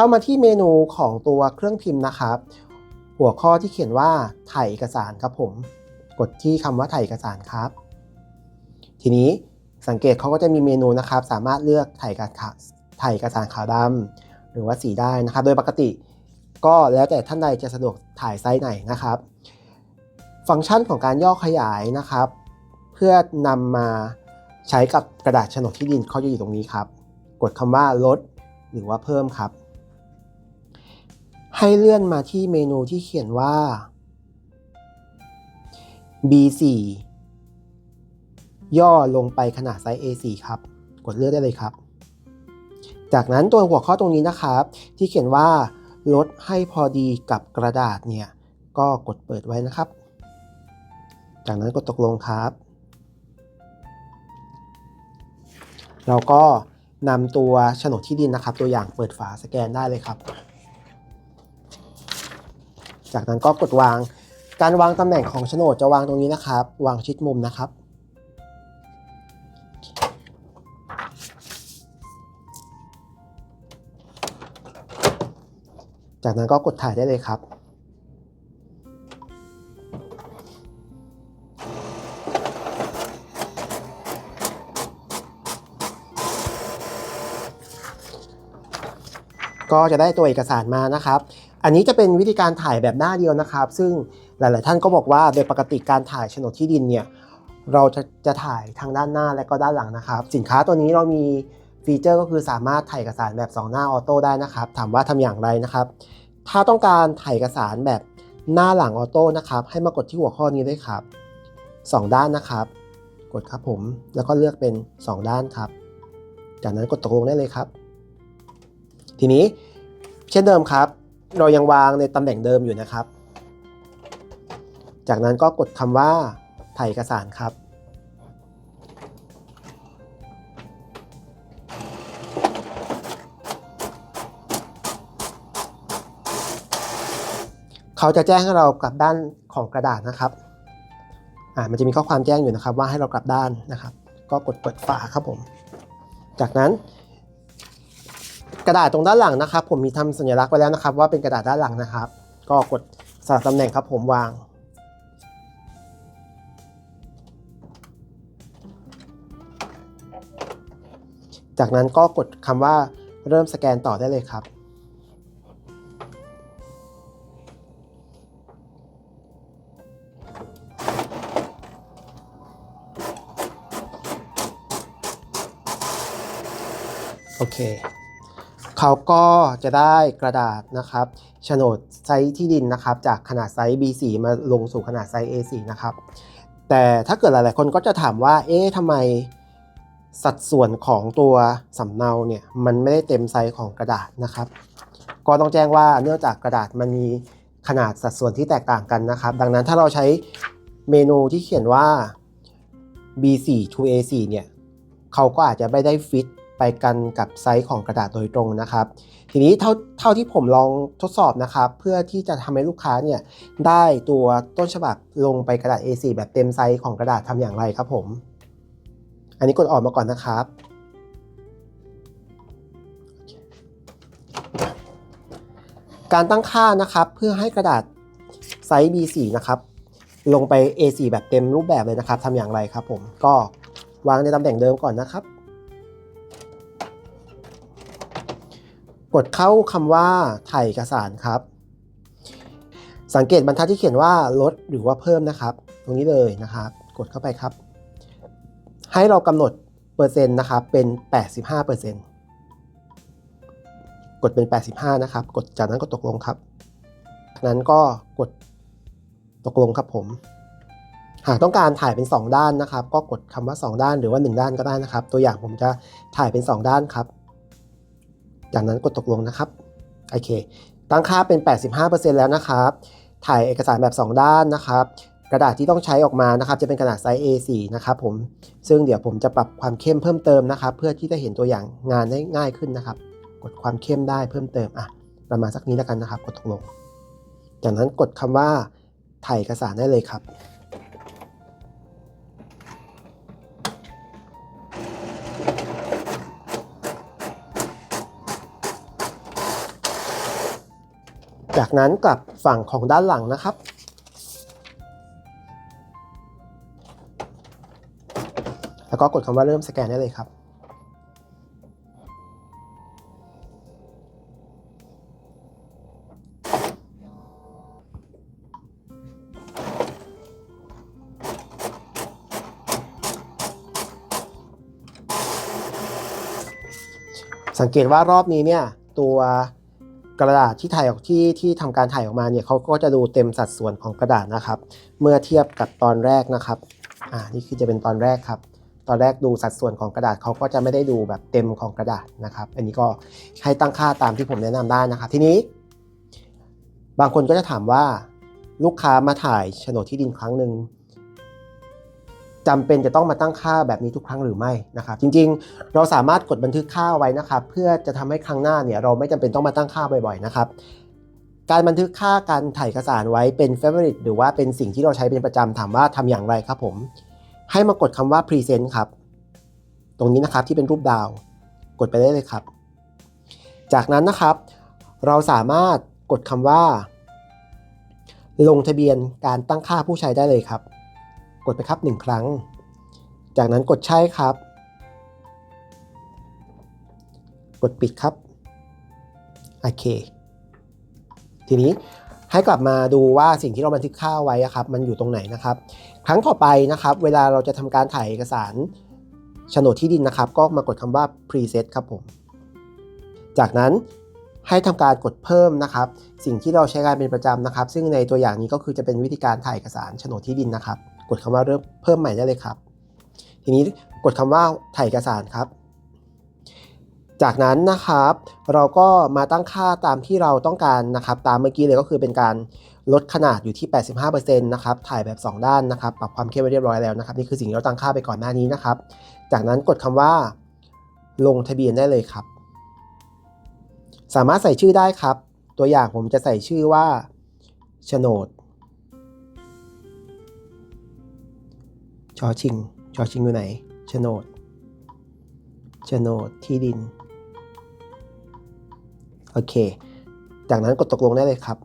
เข้ามาที่เมนูของตัวเครื่องพิมพ์นะครับ หัวข้อที่เขียนว่าถ่ายเอกสารครับผม กดที่คำว่าถ่ายเอกสารครับ ทีนี้สังเกตเขาก็จะมีเมนูนะครับ สามารถเลือกถ่ายเอกสารถ่ายเอกสารขาวดำหรือว่าสีได้นะครับ โดยปกติ ก็แล้วแต่ท่านใดจะสะดวกถ่ายไซส์ไหนนะครับ ฟังก์ชันของการย่อขยายนะครับ เพื่อนำมาใช้กับกระดาษโฉนดที่ดินเขาจะอยู่ตรงนี้ครับ กดคำว่าลดหรือว่าเพิ่มครับ ให้เลื่อนมาที่เมนูที่เขียนว่า B4 ย่อลงไปขนาดไซส์ A4 ครับ กดเลือกได้เลยครับ จากนั้นตัวหัวข้อตรงนี้นะครับ ที่เขียนว่า ลดให้พอดีกับกระดาษเนี่ย ก็กดเปิดไว้นะครับ จากนั้นกดตกลงครับ เราก็นำตัวโฉนดที่ดินนะครับ ตัวอย่างเปิดฝาสแกนได้เลยครับ จากนั้นก็กดวาง การวางตำแหน่งของโฉนดจะวางตรงนี้นะครับ วางชิดมุมนะครับ จากนั้นก็กดถ่ายได้เลยครับก็จะได้ตัวเอกสารมานะครับ อันนี้จะเป็นวิธีการถ่ายแบบหน้าเดียวนะครับ ซึ่งหลาย ๆ ท่านก็บอกว่าโดยปกติการถ่ายโฉนดที่ดินเนี่ยเราจะจะถ่ายทางด้านหน้าและก็ด้านหลังนะครับ สินค้าตัวนี้เรามีฟีเจอร์ก็คือสามารถถ่ายเอกสารแบบ 2 หน้าออโต้ได้นะครับ ถามว่าทำอย่างไรนะครับ ถ้าต้องการถ่ายเอกสารแบบหน้าหลังออโต้นะครับ ให้มากดที่หัวข้อนี้ด้วยครับ 2 ด้านนะครับ กดครับผม แล้วก็เลือกเป็น 2 ด้านครับ จากนั้นกดตกลงได้เลยครับ ทีนี้เช่นเดิมครับ เรายังวางในตำแหน่งเดิมอยู่นะครับ จากนั้นก็กดคำว่าถ่ายเอกสารครับ เขาจะแจ้งให้เรากลับด้านของกระดาษนะครับอ่ามันจะมีข้อความแจ้งอยู่นะครับว่าให้เรากลับด้านนะครับ ก็กดเปิดฝาครับผม จากนั้น กระดาษตรงด้านหลังนะครับ ผมมีทำสัญลักษณ์ไว้แล้วนะครับ ว่าเป็นกระดาษด้านหลังนะครับ ก็กดสลับตำแหน่งครับผมวาง จากนั้นก็กดคำว่าเริ่มสแกนต่อได้เลยครับโอเค เขาก็จะได้กระดาษนะครับโฉนดไซส์ที่ดินนะครับ จากขนาดไซส์ B4 มาลงสู่ขนาดไซส์ A4 นะครับ แต่ถ้าเกิดหลายๆคนก็จะถามว่า เอ๊ะทำไมสัดส่วนของตัวสำเนาเนี่ยมันไม่ได้เต็มไซส์ของกระดาษนะครับ ก็ต้องแจ้งว่าเนื่องจากกระดาษมันมีขนาดสัดส่วนที่แตกต่างกันนะครับ ดังนั้นถ้าเราใช้เมนูที่เขียนว่า B4 to A4 เนี่ยเขาก็อาจจะไม่ได้ฟิต ไปกันกับไซส์ของกระดาษโดยตรงนะครับ ทีนี้เท่าเท่าที่ผมลองทดสอบนะครับ เพื่อที่จะทำให้ลูกค้าเนี่ยได้ตัวต้นฉบับลงไปกระดาษ A4 แบบเต็มไซส์ของกระดาษทำอย่างไรครับผม อันนี้กดออกมาก่อนนะครับการตั้งค่านะครับเพื่อให้กระดาษไซส์ B4 นะครับลงไป A4 แบบเต็มรูปแบบเลยนะครับทำอย่างไรครับผมก็วางในตำแหน่งเดิมก่อนนะครับ กดเข้าคำว่าถ่ายเอกสารครับ สังเกตบรรทัดที่เขียนว่าลดหรือว่าเพิ่มนะครับ ตรงนี้เลยนะครับ กดเข้าไปครับ ให้เรากำหนดเปอร์เซ็นต์นะครับเป็น 85เปอร์เซ็นต์กดเป็น 85 นะครับ กดจากนั้นก็ตกลงครับ นั้นก็กดตกลงครับผม หากต้องการถ่ายเป็น 2 ด้านนะครับ ก็กดคำว่า 2 ด้านหรือว่า 1 ด้านก็ได้นะครับ ตัวอย่างผมจะถ่ายเป็น 2 ด้านครับ จากนั้นกดตกลงนะครับโอเคตั้งค่าเป็น 85%แล้วนะครับถ่ายเอกสารแบบ 2 ด้านนะครับ กระดาษที่ต้องใช้ออกมานะครับ จะเป็นกระดาษไซส์ A4 นะครับผมซึ่งเดี๋ยวผมจะปรับความเข้มเพิ่มเติมนะครับ เพื่อที่จะเห็นตัวอย่างงานได้ง่ายขึ้นนะครับ กดความเข้มได้เพิ่มเติมอะประมาณสักนี้แล้วกันนะครับ กดตกลง จากนั้นกดคำว่าถ่ายเอกสารได้เลยครับ จากนั้นกลับฝั่งของด้านหลังนะครับ แล้วก็กดคำว่าเริ่มสแกนได้เลยครับสังเกตว่ารอบนี้เนี่ยตัว กระดาษที่ถ่ายออกที่ที่ทำการถ่ายออกมาเนี่ยเขาก็จะดูเต็มสัดส่วนของกระดาษนะครับ เมื่อเทียบกับตอนแรกนะครับอ่านี่คือจะเป็นตอนแรกครับ ตอนแรกดูสัดส่วนของกระดาษเขาก็จะไม่ได้ดูแบบเต็มของกระดาษนะครับ อันนี้ก็ให้ตั้งค่าตามที่ผมแนะนำได้นะครับ ทีนี้ บางคนก็จะถามว่าลูกค้ามาถ่ายโฉนดที่ดินครั้งหนึ่ง จำเป็นจะต้องมาตั้งค่าแบบนี้ทุกครั้งหรือไม่นะครับ จริงๆ เราสามารถกดบันทึกค่าไว้นะครับ เพื่อจะทำให้ครั้งหน้าเนี่ยเราไม่จำเป็นต้องมาตั้งค่าบ่อยๆนะครับการบันทึกค่าการถ่ายเอกสารไว้เป็น favorite หรือว่าเป็นสิ่งที่เราใช้เป็นประจำถามว่าทำอย่างไรครับผม ให้มากดคำว่า present ครับ ตรงนี้นะครับที่เป็นรูปดาว กดไปได้เลยครับ จากนั้นนะครับ เราสามารถกดคำว่า ลงทะเบียนการตั้งค่าผู้ใช้ได้เลยครับ กดไปครับหนึ่งครั้ง จากนั้นกดใช่ครับ กดปิดครับ โอเค ทีนี้ให้กลับมาดูว่าสิ่งที่เราบันทึกค่าไว้อะครับ มันอยู่ตรงไหนนะครับ ครั้งต่อไปนะครับ เวลาเราจะทำการถ่ายเอกสารโฉนดที่ดินนะครับ ก็มากดคำว่า preset ครับผม จากนั้นให้ทำการกดเพิ่มนะครับ สิ่งที่เราใช้งานเป็นประจำนะครับ ซึ่งในตัวอย่างนี้ก็คือจะเป็นวิธีการถ่ายเอกสารโฉนดที่ดินนะครับ กดคำว่าเริ่มเพิ่มใหม่ได้เลยครับ ทีนี้กดคำว่าถ่ายเอกสารครับ จากนั้นนะครับ เราก็มาตั้งค่าตามที่เราต้องการนะครับ ตามเมื่อกี้เลยก็คือเป็นการลดขนาดอยู่ที่ 85%นะครับ ถ่ายแบบ 2 ด้านนะครับ ปรับความเข้มไว้เรียบร้อยแล้วนะครับ นี่คือสิ่งที่เราตั้งค่าไปก่อนหน้านี้นะครับ จากนั้นกดคำว่า ลงทะเบียนได้เลยครับ สามารถใส่ชื่อได้ครับ ตัวอย่างผมจะใส่ชื่อว่าโฉนด ชอชิงชอชิงอยู่ไหนโฉนดโฉนดที่ดิน โอเค จากนั้นกดตกลงได้เลยครับ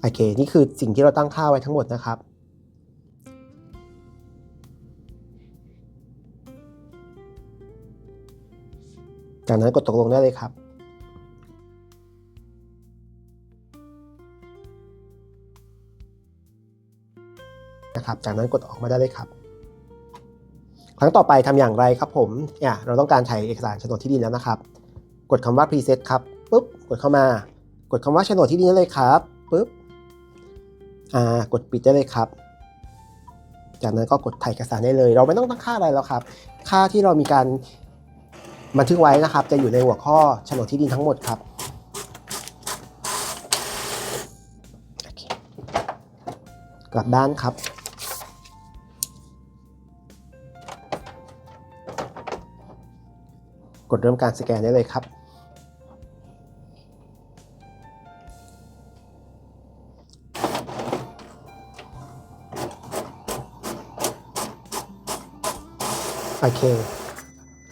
โอเค นี่คือสิ่งที่เราตั้งค่าไว้ทั้งหมดนะครับ จากนั้นกดตกลงได้เลยครับ นะครับ จากนั้นกดออกมาได้เลยครับ ครั้งต่อไปทำอย่างไรครับผมเนี่ยเราต้องการถ่ายเอกสารโฉนดที่ดินแล้วนะครับ กดคำว่า preset ครับปุ๊บกดเข้ามา กดคำว่าโฉนดที่ดินได้เลยครับปุ๊บอ่ากดปิดได้เลยครับ จากนั้นก็กดถ่ายเอกสารได้เลย เราไม่ต้องตั้งค่าอะไรแล้วครับ ค่าที่เรามีการบันทึกไว้นะครับ จะอยู่ในหัวข้อโฉนดที่ดินทั้งหมดครับกลับด้านครับ กดเริ่มการสแกนได้เลยครับ โอเค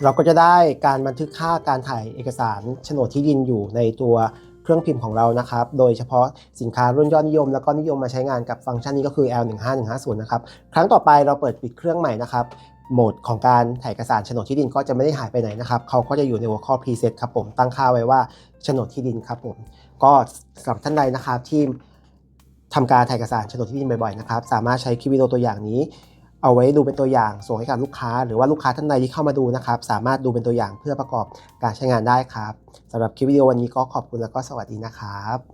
เราก็จะได้การบันทึกค่าการถ่ายเอกสารโฉนดที่ดินอยู่ในตัวเครื่องพิมพ์ของเรานะครับ โดยเฉพาะสินค้ารุ่นยอดนิยม แล้วก็นิยมมาใช้งานกับฟังก์ชันนี้ก็คือ L15150 นะครับ ครั้งต่อไปเราเปิดปิดเครื่องใหม่นะครับ โหมดของการถ่ายเอกสารโฉนดที่ดินก็จะไม่ได้หายไปไหนนะครับ เขาก็จะอยู่ในหัวข้อ preset ครับผม ตั้งค่าไว้ว่าโฉนดที่ดินครับผม ก็สำหรับท่านใดนะครับที่ทำการถ่ายเอกสารโฉนดที่ดินบ่อยๆนะครับ สามารถใช้คลิปวิดีโอตัวอย่างนี้ เอาไว้ดูเป็นตัวอย่างส่งให้กับลูกค้า หรือว่าลูกค้าท่านใดที่เข้ามาดูนะครับ สามารถดูเป็นตัวอย่างเพื่อประกอบการใช้งานได้ครับสำหรับคลิปวิดีโอวันนี้ก็ขอบคุณแล้วก็สวัสดีนะครับ